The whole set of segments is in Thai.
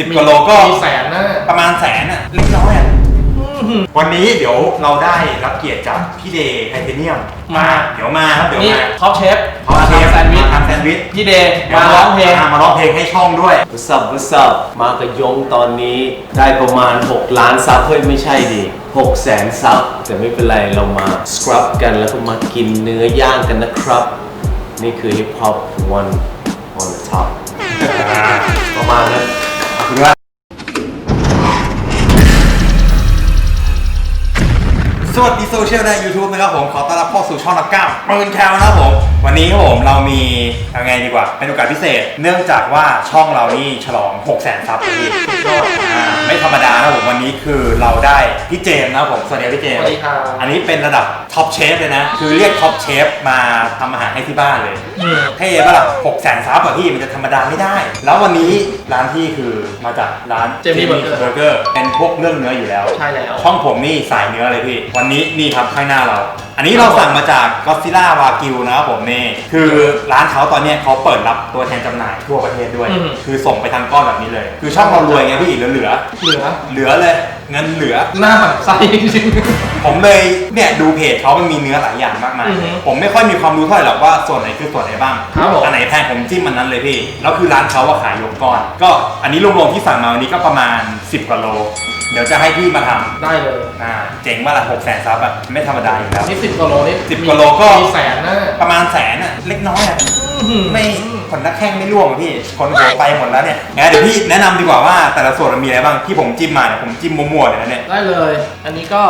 สิบกว่าโลก็มีแสนนะประมาณแสนอะเล็กน้อยอะวันนี้เดี๋ยวเราได้รับเกียรติจากพี่เดย์ไทเทเนียมมาเดี๋ยวมาครับเดี๋ยวนี่มาท็อปเชฟเขาเชฟแซนด์วิชมาทำแซนด์วิชพี่เดย์มาร้องเพลงมาร้องเพลงให้ช่องด้วย What's up What's up มากระยงตอนนี้ได้ประมาณ 6 ล้านซับเฮ้ยไม่ใช่ดิ6แสนซับแต่ไม่เป็นไรเรามาสครับกันแล้วก็มากินเนื้อย่างกันนะครับ นี่คือ Hip Hop One on the top ประมาณนั้นขอบคุณว่า สวัสดีโซเชียลใน YouTube นะครับผม ขอต้อนรับเข้าสู่ช่องนักก้าวปืนแคลนะครับผมวันนี้ครับผมเรามียังไงดีกว่าเป็นโอกาสพิเศษ เนื่องจากว่าช่องเรานี่ฉลอง 6 0 0 0 0ซับพี่อ่าไม่ธรรมดานะผมวันนี้คือเราได้พี่เจมส์นะครับผมสวัสดีครับพี่เจมส์สวัสดีครับ อันนี้เป็นระดับท็อปเชฟเลยนะ คือเรียกท็อปเชฟมาทำอาหารให้ที่บ้านเลยอืมเท่ปะล่ะหกแสนซับอะพี่มันจะธรรมดาไม่ได้ แล้ววันนี้ร้านพี่คือมาจากร้าน Jamie Burger เบอร์เกอร์เป็นพวกเรื่องเนื้ออยู่แล้ว ใช่แล้ว ช่องผมนี่สายเนื้อเลยพี่ วันนี้นี่ครับข้างหน้าเราอันนี้เราสั่งมาจากก็ซิล่าวากิวนะครับผมนี่คือร้านเขาตอนเนี้ยเขาเปิดรับตัวแทนจำหน่ายทั่วประเทศด้วย อืม คือส่งไปทางก้อนแบบนี้เลย คือช่องเรารวยไงพี่เหลือเหลือเหลือๆเหลือเลย เงินเหลือ หน้าหมันไส้จริง ผมเลยเนี่ยดูเพจเขามันมีเนื้อหลายอย่างมากมาย อือฮึผมไม่ค่อยมีความรู้เท่าไหร่หรอกว่าส่วนไหนคือส่วนไหนบ้าง ครับผม อันไหนแพงผมจิ้มมันนั้นเลยพี่ แล้วคือร้านเขาว่าขายยกก้อน ก็อันนี้รวมๆที่สั่งมาวันนี้ก็ประมาณ 10กว่าโล เดี๋ยวจะให้พี่มาทๆได้เลยำอ่าเจ๋งว่าละหกแสนซับอะไม่ธรรมดาอยู่แล้ว นี่สิบกว่าโลนี่10กว่าโลก็ มีแสนนะประมาณแสนอะเล็กน้อยอะไม่ขนนักแข้งไม่ร่วงอะพี่ขนหัวไปหมดแล้วเนี่ยงั้นเดี๋ยวพี่แนะนำดีกว่าว่าแต่ละส่วนมันมีอะไรบ้างที่ผมจิ้มมาเนี่ยผมจิ้มมั่วๆเลยนะเนี่ยได้เลย อันนี้ก็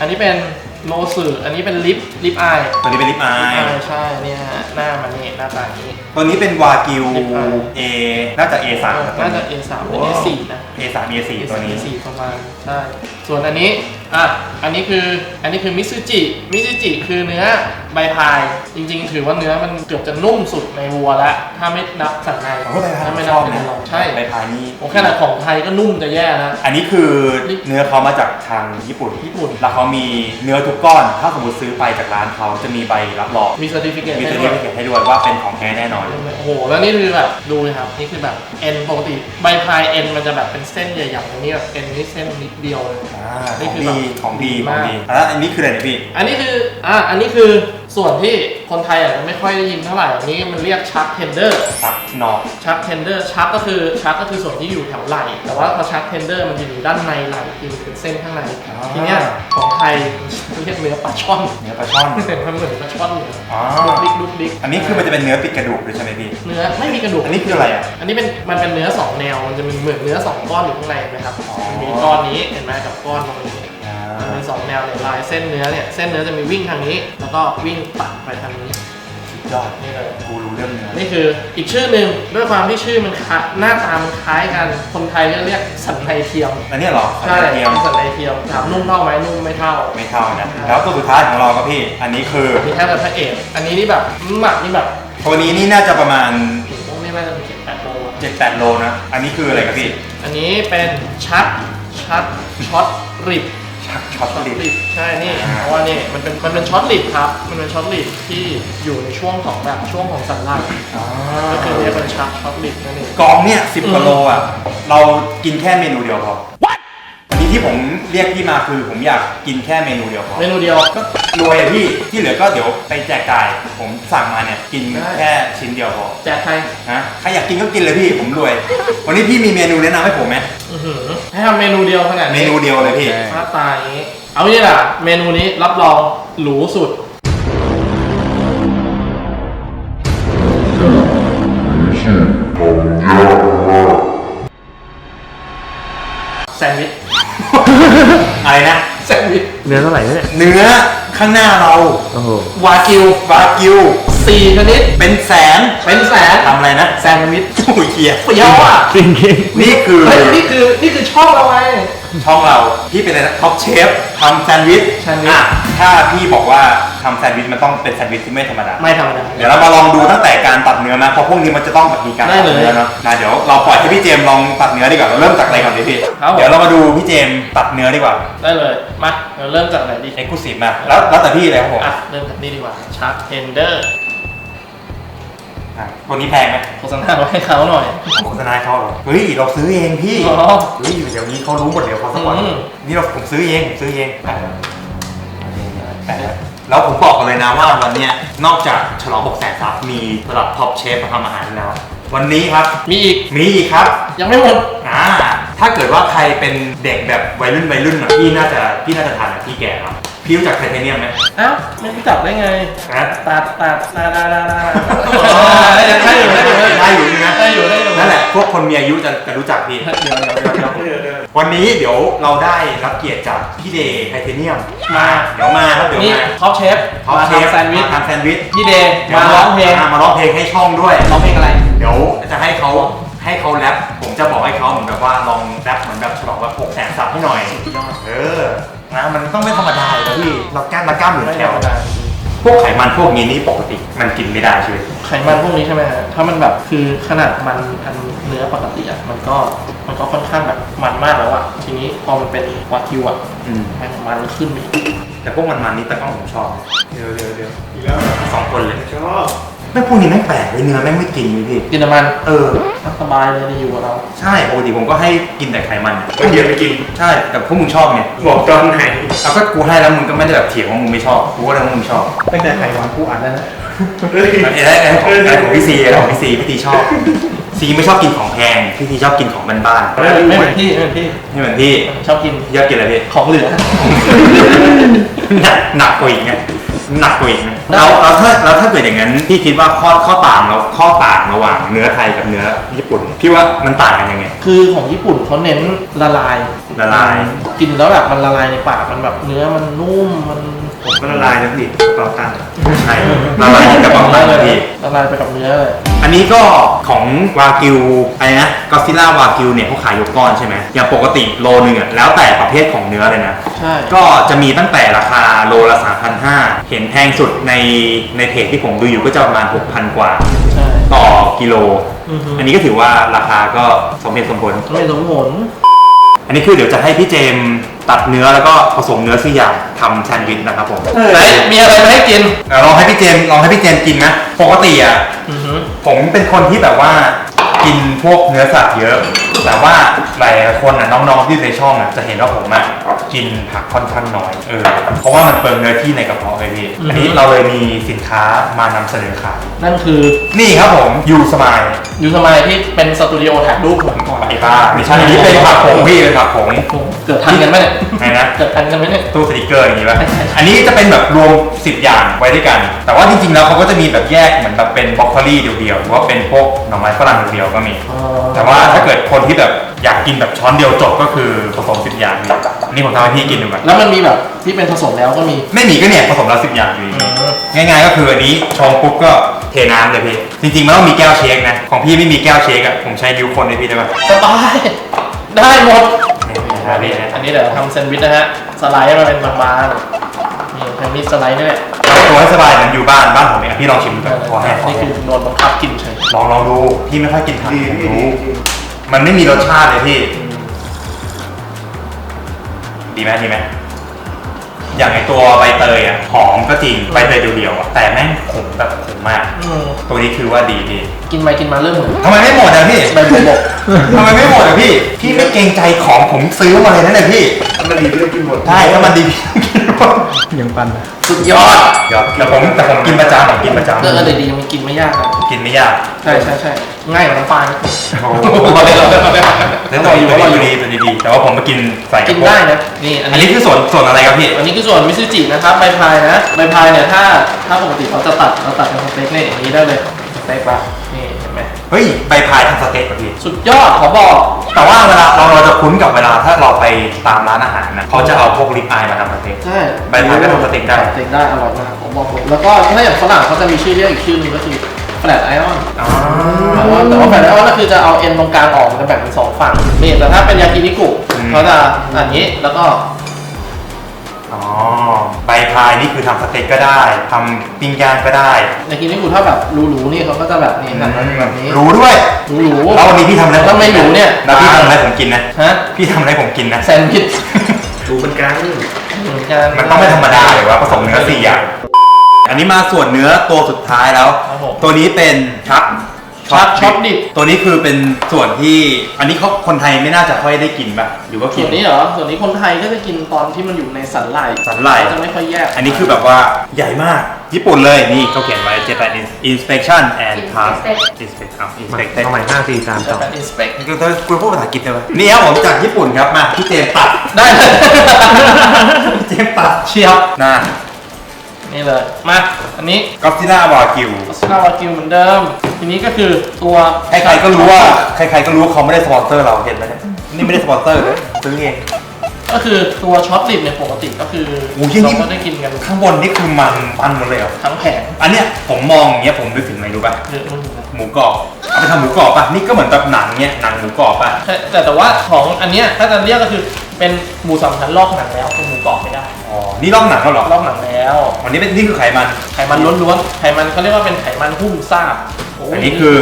อันนี้เป็น โลสึอันนี้เป็นลิปลิปอายตัวนี้เป็นลิปอายใช่เนี่ยฮะหน้ามันนี่หน้าตาอย่างนี้ ตัวนี้เป็นวากิว ลิปอาย A น่าจะ A3 ครับตัวน่าจะ นี้ A3 เป็น A4 นะ A3 A4 ตัวนี้ A4 ประมาณใช่ ส่วนอันนี้อะอันนี้คืออันนี้คือมิซูจิมิซูจิคือเนื้อใบพาย จริง ๆ ถือว่าเนื้อมันเกือบจะนุ่มสุดในวัวแล้วถ้าไม่นับสันในผมก็ใบพายถ้าไม่ชนับอบเป็นนะลองใช่ใบพายนี่โอ้ขนาดของไทยก็นุ่มจะแย่นะ อันนี้คือเนื้อเขามาจากทางญี่ปุ่นญี่ปุ่น แล้วเขามีเนื้อทุกก้อน ถ้าสมมติซื้อไปจากร้านเขาจะมีใบรับรองมี certificate มี ให้ตัวด้นี้วยเขียนให้ด้วยว่าเป็นของแท้แน่นอน โอ้โหแล้วนี่คือแบบดูเลยครับนี่คือแบบเอ็นปกติใบพายเอ็นมันจะแบบเป็นเส้นใหญ่ๆอันนี้แบบเอ็นนี่เส้นนิดเดียวเลยอ่านี่ของคือดีแบบของดีดีของมาก ดีแล้วอันนี้คืออะไรเนี่ยพี่ อันนี้คืออะอันนี้คือ ส่วนที่คนไทยอาจจะไม่ค่อยได้ยินเท่าไหร่อันนี้มันเรียกชักเทนเดอร์ซับนอกชักเทนเดอร์ชักก็คือชักก็คือส่วนที่อยู่แถวไหล่แต่ว่าพอชักเทนเดอร์มันจะอยู่ด้านในไหล่คือเป็นเส้นข้างในอ่าทีเนี้ยของไทยเรียกเนื้อปลาช่อนเนื้อปลาช่อนมันเหมือนปลาช่อนอยู่อ๋อดุกดิกดุกดิกอันนี้คือมันจะเป็นเนื้อติดกระดูกด้วยใช่ไหมพี่เนื้อไม่มีกระดูกอันนี้คืออะไรอะอันนี้เป็นมันเป็นเนื้อสองแนวมันจะมีเหมือนเนื้อสองก้อนอยู่ข้างในเห็นไหมครับอ๋อมันมีก้อนนี้เห็นไหมกับก้อนตรงนี้อ่า มันมีสองแนวเนี่ยลายเส้นเนื้อเนี่ยเส้นเนื้อจะมีวิ่งทางนี้ แล้วก็วิ่งตัดไปทางนี้ยอดนี่เลยกูรู้เรื่องเนื้อนี่คืออีกชื่อหนึ่งด้วยความที่ชื่อมันคล้ายหน้าตามันคล้ายกันคนไทยก็เรียกสันในเทียมอันนี้เหรอใช่เทียมสันในเทียมถามนุ่มเท่าไหมนุ่มไม่เท่าไม่เท่านะแล้วตัวสุดท้ายของเราครับพี่ อันนี้คือมีแค่แต่พระเอกอันนี้นี่แบบหมักนี่แบบตัวนี้นี่น่าจะประมาณถึงต้องไม่น่าจะเป็นเจ็ดแปดโล7-8โลนะอันนี้คืออะไรครับพี่ อันนี้เป็นชัดชัดช็อตริบ ชักช็อตลิปริบใช่นี่อ่าเพราะว่านี่มันเป็นมันเป็นช็อตริบครับ มันเป็นช็อตริบที่อยู่ในช่วงของแบบช่วงของสันหลังก็คือเรียกเป็นชัดช็อตริบนั่นเองกองเนี่ยสิบกว่าโลอะเรากินแค่เมนูเดียวพออันนี้ ที่ผมเรียกพี่มาคือผมอยากกินแค่เมนูเดียวพอเมนูเดียว ก็รวยอะพี่ที่เหลือก็เดี๋ยวไปแจกจ่าย ผมสั่งมาเนี่ยกินได้ แค่ชิ้นเดียวพอแจกใครนะใครอยากกินก็กินเลยพี่ผมรวย วันนี้พี่มีเมนูแนะนำให้ผมไหมอื้อหือให้ทำเมนูเดียวขนาดเมนี้นูเดียวเลยพี่ หน้าตาอย่างนี้ เอางี้ล่ะ เมนูนี้รับรองหรูสุดแซนด์วิช อะไรนะ แซนด์วิชเนื้อเท่าไหร่เนี่ยเนื้อข้างหน้าเราโอ้โหวากิววากิว สี่ชนิด เป็นแสนเป็นแสนทำอะไรนะแซนด์วิชโอ้ยเคียเปรี้ยวอะจริงจริงนี่คือเฮ้ยนี่คือนี่คือช่องเราไง ช่องเรา พี่เป็นอะไรนะท็อปเชฟทำแซนด์วิชแซนด์วิช อะถ้าพี่บอกว่า ทำแซนด์วิชมันต้องเป็นแซนด์วิชที่ไม่ธรรมดา ไม่ธรรมดา เดี๋ยวเรามาลองดูตั้งแต่การตัดเนื้อนะ เพราะพวกนี้มันจะต้องแบบมีการได้ตัดเลยเนื้อเนาะนะเดี๋ยวเราปล่อยให้พี่เจมส์ลองตัดเนื้อดีกว่าเราเริ่มจากอะไรก่อนดีพี่ ครับผม เดี๋ยวเรามาดูพี่เจมส์ตัดเนื้อดีกว่าได้เลย มาเราเริ่มจากไหนดีเอ็กซ์คลูซีฟมาแล้วแล้วแต่พี่เลยครับผมอะเริ่มจากนี่ดีกว่าชักเทนเดอร์อช่ตัวนี้แพงไหมโฆษณาไว้ให้เขาหน่อย โฆษณาให้เขาเหรอเฮ้ยเราซื้อเองพี่อ๋อเฮ้ยเดี๋ยวนี้เขารู้หมดเดี๋ยวเขาสปอนอืม นี่เราผมซื้อเองผมซื้อเองแปะแล้วแปะ แล้วแล้วผมบอกกันเลยนะว่าวันเนี้ยนอกจากฉลอง6แสนซับมีระดับท็อปเชฟมาทำอาหารแล้ว วันนี้ครับมีอีก มีอีกครับยังไม่หมด อ่าถ้าเกิดว่าใครเป็นเด็กแบบวัยรุ่นวัยรุ่นหน่อยพี่น่าจะพี่น่าจะทานแบบพี่แก่ครับพี่รู้จักไทเทเนียมไหมอ้าวไม่รู้จักได้ไงนะตัดตัดตาดาดาดาได้ได้อยู่ได้อยู่ได้อยู่ใช่ไหมได้อยู่ได้อยู่ นั่นแหละ พวกคนมีอายุจะจะรู้จักพี่ เดี๋ยวเดี๋ยวเดี๋ยวเดี๋ย ววันนี้เดี๋ยวเราได้รับเกียรติจากพี่เดย์ไทเทเนียมมาเดี๋ยวมาครับเดี๋ยวนี่มาท็อปเชฟท็อปมาเชฟทำแซนด์วิชมาทำแซนด์วิชพี่เดย์มาร้องเพลงามาร้องเพลงให้ช่องด้วย ร้องเพลงอะไร เดี๋ยวจะให้เขาให้เขาแรปผมจะบอกให้เขาเหมือนแบบว่าลองแรปเหมือนแบบฉลองแบบหกแสนซับให้หน่อย เออนะมันต้องไม่ธรรมดาเลยนะพี่เราแก้มมาก้ามหมื่นไม่แคธรลรมดา พวกไขมันพวกนี้นี่ปกติมันกินไม่ได้ใช่ไหมไขมันพวกนี้ใช่ไหมฮะถ้ามันแบบคือขนาดมันอันเนื้อปกติอะมันก็มันก็ค่อนข้างแบบมันมากแล้วอะทีนี้พอมันเป็นวากิวอะอืมแม่งมันขึ้นไปอีกแต่พวกมันมันนี่ตะก้องผมชอบเดี๋ยวเดี๋ยวเดี๋ยวอีกแล้วสองคนเลย ชอบ แม่งพวกนี้แม่งแปลกเลยเนื้อแม่งไม่กินเลยพี่ กินน้ำมันเออสบายเลยดีอยู่กับเรา ใช่ปกติผมก็ให้กินแต่ไขมันก็เย็นไปกิน ใช่ แต่พวกมึงชอบไงบอกตอนไหนเอาก็กูให้แล้วมึงก็ไม่ได้แบบเถียงว่ามึงไม่ชอบ กูก็เลยว่ามึงชอบตั้งแต่ไข่หวานกูอ่านแล้วนะไอ้ไอ้ไอ้ของไอ้ของพี่ซีไอ้ของพี่ซีพี่ตีชอบ ซีไม่ชอบกินของแพง พี่ซีชอบกินของบ้านไม่ไม่เหมือนพี่ไม่เหมือนพี่ๆไม่เหมือนพี่ชอบกินเยอะกินอะไรพี่ ของเหลือ หนักหนักกว่าอีกไง หนักกว่าอีกไงแล้วแล้วถ้าแล้วถ้าเกิดอย่างนั้นพี่คิดว่าข้อข้อต่างแล้วข้อต่างระหว่างเนื้อไทยกับเนื้อญี่ปุ่นพี่ว่ามันต่างกันยังไง คือของญี่ปุ่นเขาเน้นละลายละลาย กินแล้วแบบมันละลายในปากมันแบบเนื้อมันนุ่มมันผมก็ละลายนะพี่เป่าตังค์ใช่ละลายกับของละมันลายพี่ ละลายไปกับเนื้อเลยอันนี้ก็ของวากิวอะไรนะก็ซิล่าวากิวเนี่ยเขาขายยกก้อนใช่ไหมอย่างปกติโลนึงอะแล้วแต่ประเภทของเนื้อเลยนะ ใช่ ก็จะมีตั้งแต่ราคาโลละ3,500 เห็นแพงสุดในในเพจที่ผมดูอยู่ก็จะประมาณ 6,000 กว่า ใช่ ต่อกิโล อือฮึ อันนี้ก็ถือว่าราคาก็สมเหตุสมผล ไม่สมผลอันนี้คือเดี๋ยวจะให้พี่เจมส์ตัดเนื้อแล้วก็ผสมเนื้อสี่อย่างทำแซนด์วิชนะครับผมไหนมีอะไรมาให้กินเดี๋ยวลองให้พี่เจมส์ลองให้พี่เจมส์กินนะ ปกติอะ อือฮึผมเป็นคนที่แบบว่า กินพวกเนื้อสัตว์เยอะ แต่ว่าหลายคนอะน้องๆที่ในช่องอะจะเห็นว่าผมอะกินผักค่อนข้างน้อยเออเพราะว่ามันเปลืองเนื้อที่ในกระเพาะเลยพี่อันนี้เราเลยมีสินค้ามานำเสนอขายนั่นคือนี่ครับผมยูสมายยูสมายที่เป็นสตูดิโอถ่ายรูปผมก่อนไอ้บ้าไม่ใช่อันนี้เป็นผักผงพี่เป็นผักผงเกิดทันกันไหมเนี่ยไหนนะ เกิดทันกันไหมเนี่ย ตู้สติกเกอร์อย่างนี้ป่ะ อันนี้จะเป็นแบบรวม 10 อย่างไว้ด้วยกัน แต่ว่าจริงๆ แล้วเขาก็จะมีแบบแยกเหมือนแบบเป็นบล็อกโคลี่เดียวๆ หรือว่าเป็นพวกหน่อไม้ฝรั่งเดียวๆก็มีอ๋อแต่ว่าถ้าเกิดคนที่แบบอยากกินแบบช้อนเดียวจบก็คือผสมสิบอย่างนี่นี่ผมทำให้พี่กินดูก่อนแล้วมันมีแบบที่เป็นผสมแล้วก็มี ไม่มีก็เนี่ยผสมแล้วสิบอย่างอยู่ดีง่ายๆก็คืออันนี้ชงปุ๊บก็เทน้ำเลยพี่ จริงๆมันต้องมีแก้วเชคนะ ของพี่ไม่มีแก้วเชคอะผมใช้นิ้วคนให้พี่ได้ปะสบายได้หมดอันนี้นะอันนี้เดี๋ยวทำแซนด์วิชนะฮะ สไลด์ให้มันเป็นบางๆ นี่ทางนี้สไลด์นี่แหละทำตัวให้สบายเหมือนอยู่บ้านบ้านผมเนี่ยพี่ลองชิมดูก่อนพอแห้งพอนี่แห้คืองโดนบังคับกินเฉยลองลองดูพี่ไม่ค่อยกินผักดีผมพี่ดีรู้ดีมันไม่มีรสชาติเลยพี่ ดีไหมดีไหมอย่างไอตัวใบเตยอะหอมก็จริงใบเตยเดียวๆอะแต่แม่งขมแบบขมมาก อืมตัวนี้คือว่าดีดีกินไปกินมาเริ่มเหมือนทำไมไม่หมดอะพี่ใบบัวบกทำไมไม่หมดอะพี่ พี่ไม่เกรงใจของผมซื้อมาเลยนะเนี่ยพี่มันดีเรื่องกินหมดใช่ถ้ามันดี ยังปันนะสุดยอดเดี๋ยวแต่ผมแต่ผมกินประจำผมกินประจำเรื่องอะไรดีมันกินไม่ยากนะกินไม่ยากใช่ใช่ใช่ง่ายกว่าน้ำปลานะโอ้โหเราได้เราได้เราได้เรื่องตัวดีตัวดีตัวดีตัวดีแต่ว่าผมมากินใส่กักิบนพวกได้นะนี่อันอันนี้นี้คือส่วนส่วนอะไรครับพี่อันนี้คือส่วนมิซูจินะครับใบพายนะใบพายเนี่ยถ้าถ้าปกติเขาจะตัดเราตัดเป็นสเต็กเนี่ยอย่างนี้ได้เลย สเต็กปะนี่เห็นไหมเฮ้ยใบพายทำสเต็กเหรอพี่สุดยอดขอบอก แต่ว่าเวลาเราเราจะคุ้นกับเวลาถ้าเราไปตามร้านอาหารนะเขาจะเอาพวกลิปอายมาทำสเต็ก ใช่ใบพายก็ทำสเต็กได้ สเต็กได้อร่อยมากผมบอกเลยแล้วก็ถ้าอย่างฝรั่งเขาจะมีชื่อเรียกอีกชื่อหนึงก็คือแฟลตไอออน อ๋อแต่ว่าแต่ว่าแฟลตไอออนก็คือจะเอาเอ็นตรงกลางออกมันจะแบ่งเป็นสองฝั่งนี่แต่ถ้าเป็นยากินิกุเขาจะอันนี้แล้วก็ อ๋อใบพายนี่คือทำสเต็กก็ได้ทำปิ้งย่างก็ได้ยากินิกุถ้าแบบหรูๆนี่เขาก็จะแบบนี้แบบนั้นแบบนี้รู้ด้วยหรูๆแล้ววันนี้พี่ทำอะไรถ้าไม่หรูเนี่ยแล้วพี่ทำอะไรผมกินนะฮะพี่ทำอะไรผมกินนะแซนด์วิชดูเป็นกลางเหมือนกันมันต้องไม่ธรรมดาเลยว่าผสมเนื้อสี่อย่างอันนี้มาส่วนเนื้อตัวสุดท้ายแล้วครับผมตัวนี้เป็นชัก ชักช็อปดิบตัวนี้คือเป็นส่วนที่อันนี้เขาคนไทยไม่น่าจะค่อยได้กินป่ะหรือว่ากิส่น วนนี้เหรอ ส่วนนี้คนไทยก็จะกินตอนที่มันอยู่ในสันไหล่สันไหล่ จะไม่ค่อยแยกอันนี้คือแบบว่าใหญ่มากญี่ปุ่นเลยนี่เขาเขียนไว้ Japan inspection and pass inspect ครับ inspected เอาใหม่ห้าสี่สามจะสองเป็นอินสเปกกูจะกูพูดภาษาอังกฤษได้ไหมนี่ครับผมจากญี่ปุ่นครับมาพี่เจมส์ตัด ได้เลยพี่เจมส์ตัดเชียวนะ นี่เลย มา อันนี้ก็ซิล่าวากิวออสการ์วากิวเหมือนเดิม ทีนี้ก็คือตัวใครๆก็รู้ว่าใครๆก็รู้ว่าเขาไม่ได้สปอนเซอร์เราเห็นไหมเนี่ยนี่ไม่ได้สปอนเซอร์เลยซื้อเอง ก็คือตัวช็อตลิปเนี่ยปกติก็คือโอ้ยที่นี่ เราก็ได้กินกันข้างบนนี่คือมันมันหมดเลยเหรอทั้งแผงอันเนี้ยผมมองอย่างเงี้ยผมนึกถึงอะไรรู้ป่ะเยอะมากเลยนะหมูกรอบเอาไปทำหมูกรอบป่ะนี่ก็เหมือนแบบหนังเนี้ยหนังหมูกรอบป่ะใช่แต่แต่ว่าของอันเนี้ยถ้าจะเรียกก็คือเป็นหมูสามชั้นลอกหนังแล้วเป็นหมูกรอบไม่ได้อ๋อนี่ลอกหนังแล้วเหรอลอกหนังแล้วอันนี้เป็นนี่คือไขมัน ไขมันล้วนๆไขมันเขาเรียกว่าเป็นไขมันหุ้มซาบโยอันนี้คือ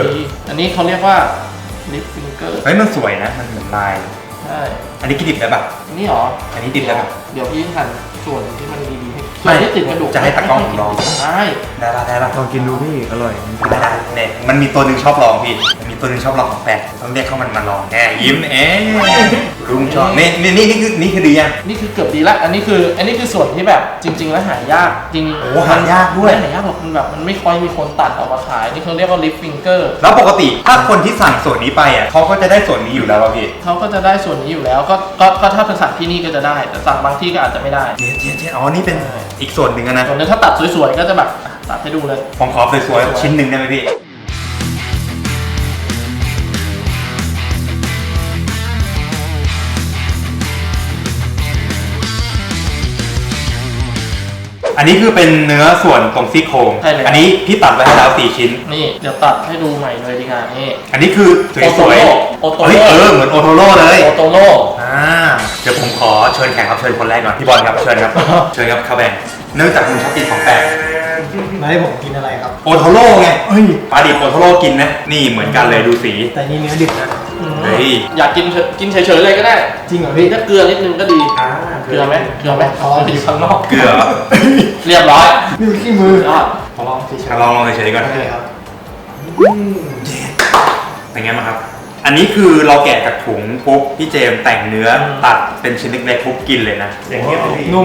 อันนี้เขาเรียกว่าลิปฟิงเกอร์เฮ้ยมันสวยนะมันเหมือนลาย ใช่ อันนี้กินดิบได้ป่ะ อันนี้เหรอ อันนี้ติดได้ป่ะ เดี๋ยวพี่หั่นส่วนที่มันดีๆให้ไม่ส่วนที่ติดกระดูกจะให้ตากล้องผมลอง ใช่ได้ป่ะได้ป่ะลองกินดูพี่อร่อยได้ได้เนี่ยมันมีตัวหนึ่งชอบลองพี่มันมีตัวหนึ่งชอบลองของแปลกต้องเรียกเข้ามันมาลองแหมยิ้มเอ๊ะ รุ้งชอบนี่นี่นี่นี่คือนี่คือดียังนี่คือเกือบดีละ อันนี้คือ อันนี้คือส่วนที่แบบจริง ๆ แล้วหายากจริงๆโอ้หายากด้วยไม่หายากหรอกมันแบบมันไม่ค่อยมีคนตัดออกมาขาย นี่เขาเรียกว่าลิปฟิงเกอร์แล้วปกติถ้าคนที่สั่งส่วนนี้ไปอะเขาก็จะได้ส่วนนี้อยู่แล้วป่ะพี่เขาก็จะได้ส่วนนี้อยู่แล้วก็ก็ก็ถ้าเป็นสั่งที่นี่ก็จะได้ แต่สั่งบางที่ก็อาจจะไม่ได้เจ๊เจ๊เจ๊อ๋อนี่เป็นอีกส่วนหนึ่งอะนะส่วนนี้ถ้าตัดสวยๆก็จะแบบอะตัดให้ดูเลยผมขอสวยๆชิ้นหนึ่งได้ไหมพี่ อันนี้คือเป็นเนื้อส่วนตรงซี่โครงใช่เลย อันนี้พี่ตัดไว้ให้แล้วสี่ชิ้น นี่เดี๋ยวตัดให้ดูใหม่เลยดีกว่านี่อันนี้คือสวยๆโอโตโร่เฮ้ยเออเหมือนโอโทโร่เลยโอโตโร่อ่าเดี๋ยวผมขอเชิญแขกรับเชิญคนแรกก่อนพี่บอลครับเชิญครับเชิญครับคาแบงเนื่องจากคุณชอบกินของแปลกมาให้ผมกินอะไรครับ โอโทโร่ไงเฮ้ยปลาดิบโอโทโร่กินนะนี่เหมือนกันเลยดูสี แต่นี่เนื้อดิบนะอืม เฮ้ยอยากกินเฉยกินเฉยๆเลยก็ได้จริงเหรอมีพี่ถ้าเกลือนิดนึงก็ดีอ่าเกลือไหมเกลือไหมอ๋ออยู่ข้างนอกเกลือเรียบร้อยนี่มันขี้มือยอดขอลองสิลองลองเฉยๆก่อนได้เลยครับเป็นไงบ้างครับ อันนี้คือเราแกะจากถุงปุ๊บพี่เจมส์แต่งเนื้อตัดเป็นชิ้นเล็กๆปุ๊บกินเลยนะอย่างเงี้ยนุ่ม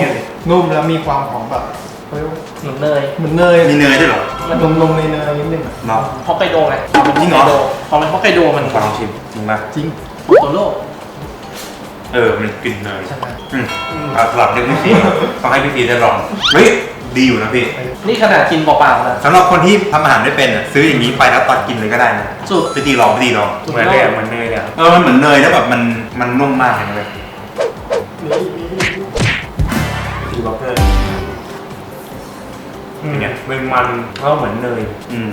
นุ่มแล้วมีความหอมแบบ เฮ้ยเหมือนเนยเหมือนเนยมีเนยด้วยเหรอนมนมในเนยนิดนึงอะเนาะ ฮอกไกโดไงพอเป็นจริงเหรอพอเป็นฮอกไกโดมันขอลองชิมจริงป่ะจริงโอโตโร่เออ มันกลิ่นเนยใช่ไหมอืมเอาสลับเรื่องพี่ฟีต้องให้พี่ฟีได้ลอง เฮ้ย ดีอยู่นะพี่นี่ขนาดกินเปล่าๆนะ สำหรับคนที่ทำอาหารไม่เป็นอะซื้ออย่างนี้ไปแล้วตัดกินเลยก็ได้นะสุดไปตีลองไปตีลอง เหมือนเลยอะเหมือนเนยเลยอะเออ มันเหมือนเนยแล้วแบบมันมันนุ่มมากเลยตีบล็อกเกอร์ เป็นไงมันมันก็เหมือนเนยอืม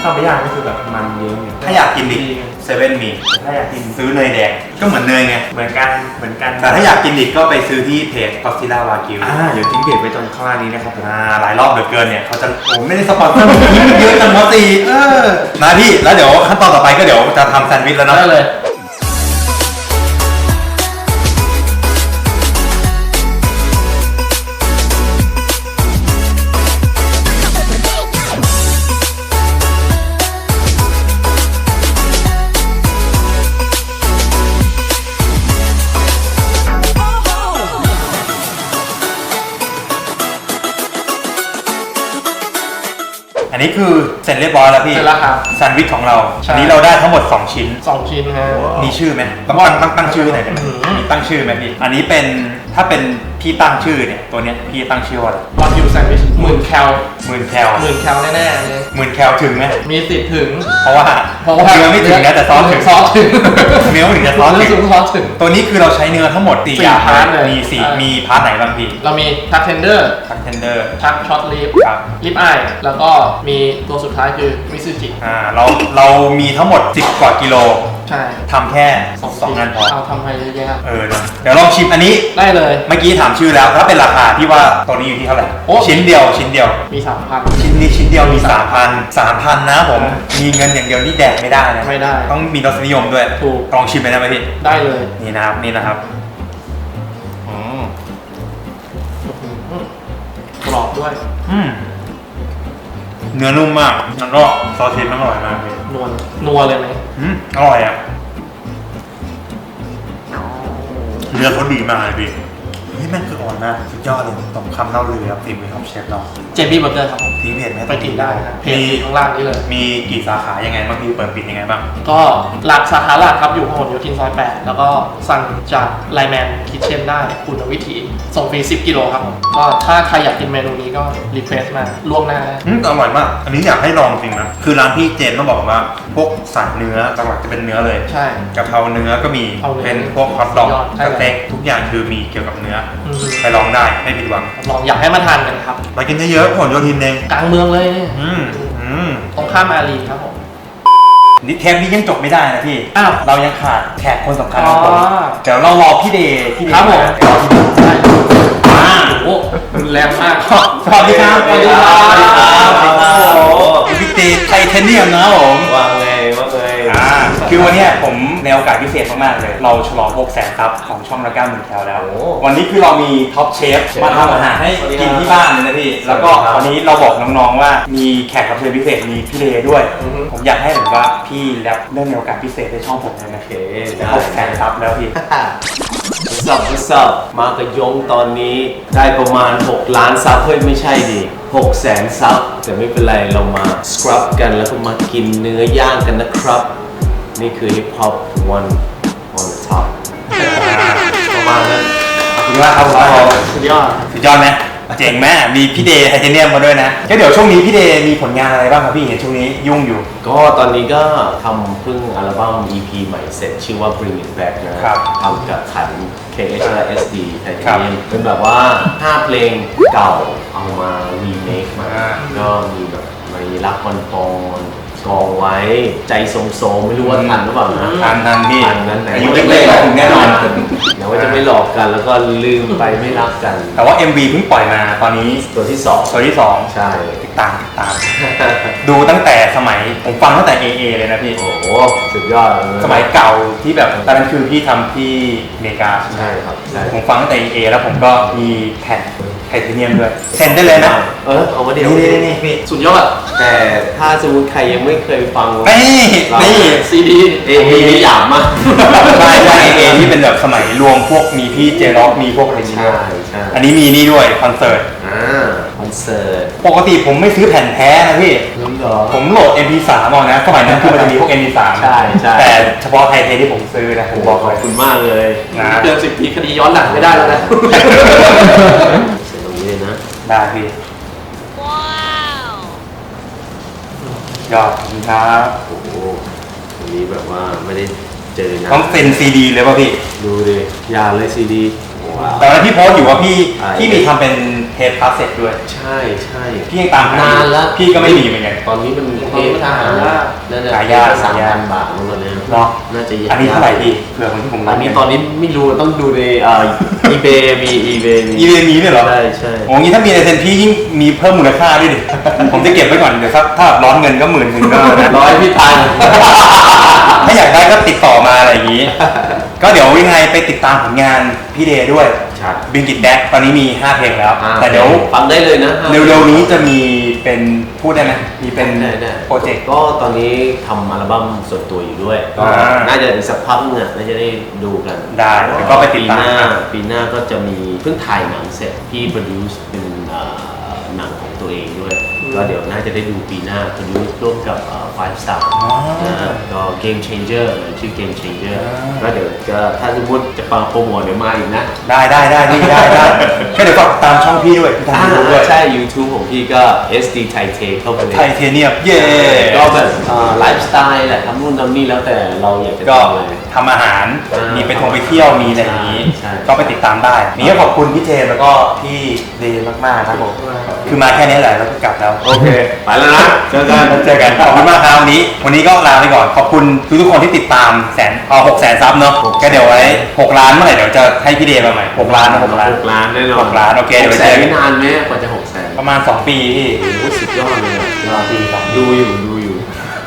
ถ้าไปย่างก็คือแบบมันเยอะอยู่ถ้าอยากกินดิเซเว่นมี ถ้าอยากกินซื้อเนยแดงก็เหมือนเนยไง เหมือนกันเหมือนกันแต่ถ้าอยากกินอีกก็ไปซื้อที่เพจ g o d z i l l a Wagyu อ่าเดี๋ยวทิ้งเพจไว้ตรงข้างล่างนี้นะครับผมอ่าหลายรอบเหลือเกินเนี่ยเขาจะโอ้ไม่ได้สปอนเซอร์มันทิ้งเยอะจังวะตีเออนะพี่แล้วเดี๋ยวขั้นตอนต่อไปก็เดี๋ยวจะทำแซนด์วิชแล้วเนาะได้เลย นนี้คือเสร็จเรียบร้อยแล้วพี่เสร็จแล้วครับแซนด์วิชของเราใช่ อันนี้เราได้ทั้งหมด 2 ชิ้น สองชิ้นฮะ มีชื่อไหมต้องตั้งตั้งตั้งชื่อหน่อยได้ไหมอื้อหือมีตั้งชื่อไหมพี่ อันนี้เป็น ถ้าเป็นพี่ตั้งชื่อเนี่ยตัวเนี้ยพี่ตั้งชื่อว่าอะไรวากิวแซนด์วิชหมื่นแคลหมื่นแคลหมื่นแคลแน่ๆเลยหมื่นแคลถึงไหมมีสิทธิ์ถึง เพราะว่าเพราะว่าเนื้อไม่ถึงนะแต่ซอสถึงซอสถึงเนื้อไม่ถึงแต่ซอสเนื้อถึถึงงซอสถึง ตัวนี้คือเราใช้เนื้อทั้งหมดสี่สี่อย่างพาร์ทเลยมีสี่ใช่มีพาร์ทไหนบ้างพี่ เรามีทักเทนเดอร์ทักเทนเดอร์ทักช็อตลิฟครับลิปไอแล้วก็มีตัวสุดท้ายคือมิซูจิอ่าเราเรามีทั้งหมด 10 กว่ากิโลใช่ทำแค่สองงานพอ เอาทำไปเยอะแยะเออนะเดี๋ยวลองชิมอันนี้ ได้เลย เมื่อกี้ถามชื่อแล้วถ้าเป็นราคาที่ว่าตัวนี้อยู่ที่เท่าไหร่โอ้ ชิ้นเดียวชิ้นเดียว มีสามพัน ชิ้นนี้ชิ้นเดียวมี3,000 3,000นะผม มีเงินอย่างเดียวนี่แดกไม่ได้นะไม่ได้ต้องมีรสนิยมด้วยถูก ลองชิมไปนะพี่ได้เลยนี่นะครับนี่นะครับอืมกรอบด้วย อืมเนื้อนุ่มมากแล้วก็ซอสเทสมันอร่อยมากพี่ นวลนัวเลยไหมอืมอร่อยอะ เนื้อเขาดีมากเลยพี่ นี่แม่งคืออ่อนมากสุดยอดเลยตรงคำเล่าลือครับฝีมือของเชฟเราเจบี้เบอร์เกอร์ครับผมทีเพจไหมไปกินได้นะเพจมีอยู่ข้างล่างนี้เลย มีกี่สาขายังไงบ้างพี่เปิดปิดยังไงบ้าง ก็หลักสาขาหลักครับอยู่พหลโยธินซอย 8 แล้วก็สั่งจากไลแมนคิทเช่นได้คุณวิถี ส่งฟรี 10 กิโลครับผมก็ถ้าใครอยากกินเมนูนี้ก็รีเควสมาล่วงหน้าได้ อืมอร่อยมาก อันนี้อยากให้ลองจริงนะ คือร้านพี่เจนต้องบอกว่า พวกสายเนื้อหลักๆจะเป็นเนื้อเลยใช่กะเพราเนื้อก็มี เอาเนื้อเป็นพวกฮอทดอกยอดใช่ สเต็กทุกอย่างคือมีเกี่ยวกับเนื้ออมไปลองได้ไม่ผิดหวังลองอยากให้มาทานกันครับ ไปกินเยอะๆผลโยธินเองกลางเมืองเลยเนี่ยอืมอืมตรงข้ามอารีครับผม นี่เทปนี้ยังจบไม่ได้นะพี่อ้าวเรายังขาดแขกคนสำคัญของผมอ๋อเดี๋ยวเรารอพี่เดย์พี่เดย์ครับผม รอพี่เดย์ใช่อ่าโอ้โหรุนแรงมากสวัสดีครับสวัสดีครับสวัสดีครับ สวัสดีครับ โอ้โหพี่เดย์ไทเทเนียมนะครับผมว่าไงว่าไง อ่าคือวันเนี้ยผมในโอกาสพิเศษมากๆเลย เราฉลอง6แสนซับของช่องระก้าหมื่นแถวแล้ว โอ้วันนี้คือเรามีท็อปเชฟมาทำอาหารให้กินที่บ้านเลยนะพี่ แล้วก็สวัสดีครับวันนี้เราบอกน้องๆว่ามีแขกรับเชิญพิเศษมีพี่เลด้วย อือฮึ ผมอยากให้แบบว่าพี่แรปเรื่องในโอกาสพิเศษในช่องผมเลยนะโอเคได้หกแสนซับแล้วพี่สับสับมากระยงตอนนี้ได้ประมาณ 6 ล้านซับเฮ้ยไม่ใช่ดิ6แสนซับแต่ไม่เป็นไรเรามาสครับกันแล้วก็มากินเนื้อย่างกันนะครับ นี่คือ Hip Hop One on the top ประมาณนั้นขอบคุณมากครับผมสุดยอดสุดยอดไหมเจ๋งแม่มีพี่เดย์ไทเทเนียมมาด้วยนะก็เดี๋ยวช่วงนี้พี่เดย์มีผลงานอะไรบ้างครับพี่เห็นช่วงนี้ยุ่งอยู่ ก็ตอนนี้ก็ทำเพิ่งอัลบั้ม EP ใหม่เสร็จ ชื่อว่า Bring It Back นะครับทำกับขัน KH และ SD ไทเทครับเนียมเป็นแบบว่า 5 เพลงเก่าเอามา remake มาอ่าก็มีแบบมีรักวันปอน กองไว้ ใจทรงโซมไม่รู้ว่าทันหรือเปล่านะ ทันทันพี่ทันนั้นไหน อายุเล็กๆถึงแน่นอน เดี๋ยวว่าจะไม่หลอกกันแล้วก็ลืมไปไม่รักกัน แต่ว่า MV เพิ่งปล่อยมาตอนนี้ตัวที่สองตัวที่สองใช่ ติดตามติดตาม ดูตั้งแต่สมัยผมฟังตั้งแต่ AA เลยนะพี่ โอ้โหสุดยอดเลสมัยเก่าที่แบบตอนนั้นคือพี่ทำที่อเมริกาใช่ครับใช่ ผมฟังตั้งแต่ AA แล้วผมก็มีแผ่นไท เทเนียมด้วยเซ็นได้เลยนะ เออเอามาเดี๋ยวนี่นี่นี่พี่สุดยอด แต่ถ้าสมมติใครยังไม่เคยฟังนี่นี่ซีดีเอเอนี่หยาบมากใช่ใช่ AA ที่เป็นแบบสมัยรวมพวกมีพี่เจร็อกมีพวกอะไรนี้ด้วยใช่ใช่อันนี้มีนี่ด้วยคอนเสิร์ตอ่าคอนเสิร์ตปกติผมไม่ซื้อแผ่นแท้นะพี่น้ำดอผมโหลด MP3 เอานะสมัยนั้นคือมันจะมีพวก MP3 ใช่ใช่แต่เฉพาะไทยเทที่ผมซื้อนะผมบอกขเลอบยคุณมากเลยนะเกินสิบปีคดีย้อนหลังไม่ได้แล้วนะ ได้พี่ยอดขอบคุณครับโอ้โหวันนี้แบบว่าไม่ได้เจอนะต้องเซ็นซีดีเลยป่ะพี่ ดูดิอยาเลยซีดีว้าว ตอนนั้นพี่โพสต์อยู่ว่าพี่ ใช่ พี่มีทำเป็น เทปคาสเซ็ตด้วย ใช่ใช่ พี่ยังตามหนานแล้ว พี่ก็ไม่มีเหมือนกัน ตอนนี้มันตอนนี้มันหายากน่าจะหายากสามหายากพันบาทแล้วตอนนี้เนาะน่าจะยกอันนี้เท่าไหร่พี่เผื่อคนที่ผมอันนี้ตอนนี้ไม่รู้ต้องดูในเอ่อ eBay มี eBay มีอีเวนต์นี้เนี่ยเหรอใช่ใช่โอ้งี้ถ้ามีในเซ็นพี่ยิ่งมีเพิ่มมูลค่าด้วยดิผมจะเก็บไว้ก่อนเดี๋ยวถ้าถ้าร้อนเงินก็หมื่นหนึ่งก็นะร้อยพี่ตังค์ถ้าอยากได้ก็ติดต่อมาอะไรอย่างนี้ ก็เดี๋ยวยังไงไปติดตามผลงานพี่เดย์ด้วย ครับบิงกิตแดกตอนนี้มี 5 เพลงแล้ว อ่าแต่เดี๋ยวฟังได้เลยนะเร็วๆนี้จะมีเป็นพูดได้ไหมมีเป็นได้ได้โปรเจกต์ ก็ตอนนี้ทำอัลบั้มส่วนตัวอยู่ด้วยก็อ่าน่าจะอีกสักพักนึงอะน่าจะได้ดูกันได้เดี๋ยวก็ไปติดตาม ปีหน้าปีหน้าก็จะมีเพิ่งถ่ายหนังเสร็จพี่โปรดิวซ์เป็นเอ่อหนังของตัวเองด้วย ก็เดี๋ยวน่าจะได้ดูปีหน้าโปรดิวซ์ร่วมกับเอ่อ Five Star นะฮะก็ Game Changer ชื่อ Game Changer ก็เดี๋ยวก็ถ้าสมมติจะฟังโปรโมทเดี๋ยวมาอีกนะ ได้ได้ได้นี่ได้ได้ก็เดี๋ยวฝากตามช่องพี่ด้วยพี่ทำยูทูบด้วยใช่ YouTube ของพี่ก็ SD Thai Take เข้าไปเลยไทเทเนียมเย่ก็แบบไลฟ์สไตล์แหละทำนู่นทำนี่แล้วแต่เราอยากจะก็ทำอะไร ทำอาหาร อ่ามีมีไปทงไปเที่ยวมีอะไรอย่างนี้ ใช่ก็ไปติดตามได้นี่ก็ขอบคุณพี่เจมส์แล้วก็พี่เดย์มากๆครับผมคือมาแค่นี้แหละแล้วก็กลับแล้ว โอเค ไปแล้วนะ เจอกัน เจอกันขอบคุณมากครับวันนี้ วันนี้ก็ลาไปก่อน ขอบคุณทุกทุกๆคนที่ติดตามแสนเอาหกแสนซับเนาะก็เดี๋ยวไว้หกล้านเมื่อไหร่เดี๋ยวจะให้พี่เดย์มาใหม่หกล้านนะหกล้าน หกล้านแน่นอนหกล้านโอเคเดี๋ยวไปหกแสเจอนกันไม่นานไหมกว่าจะหกแสนประมาณ 2 ปีพี่โอ้โหสุดยอดเลยอะสองปีสองปี ดูอยู่ดูอยู่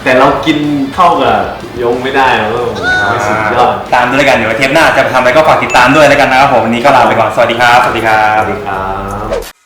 แต่เรากินเข้ากับ ยงไม่ได้แล้วก็โอ้โหสุดยอดตามด้วยแล้วกันเดี๋ยวเทปหน้าจะไปทำอะไรก็ฝากติดตามด้วยแล้วกันนะครับผมวันนี้ก็ลาไปก่อนสวัสดีครับสวัสดีครัสบวัสดีครับ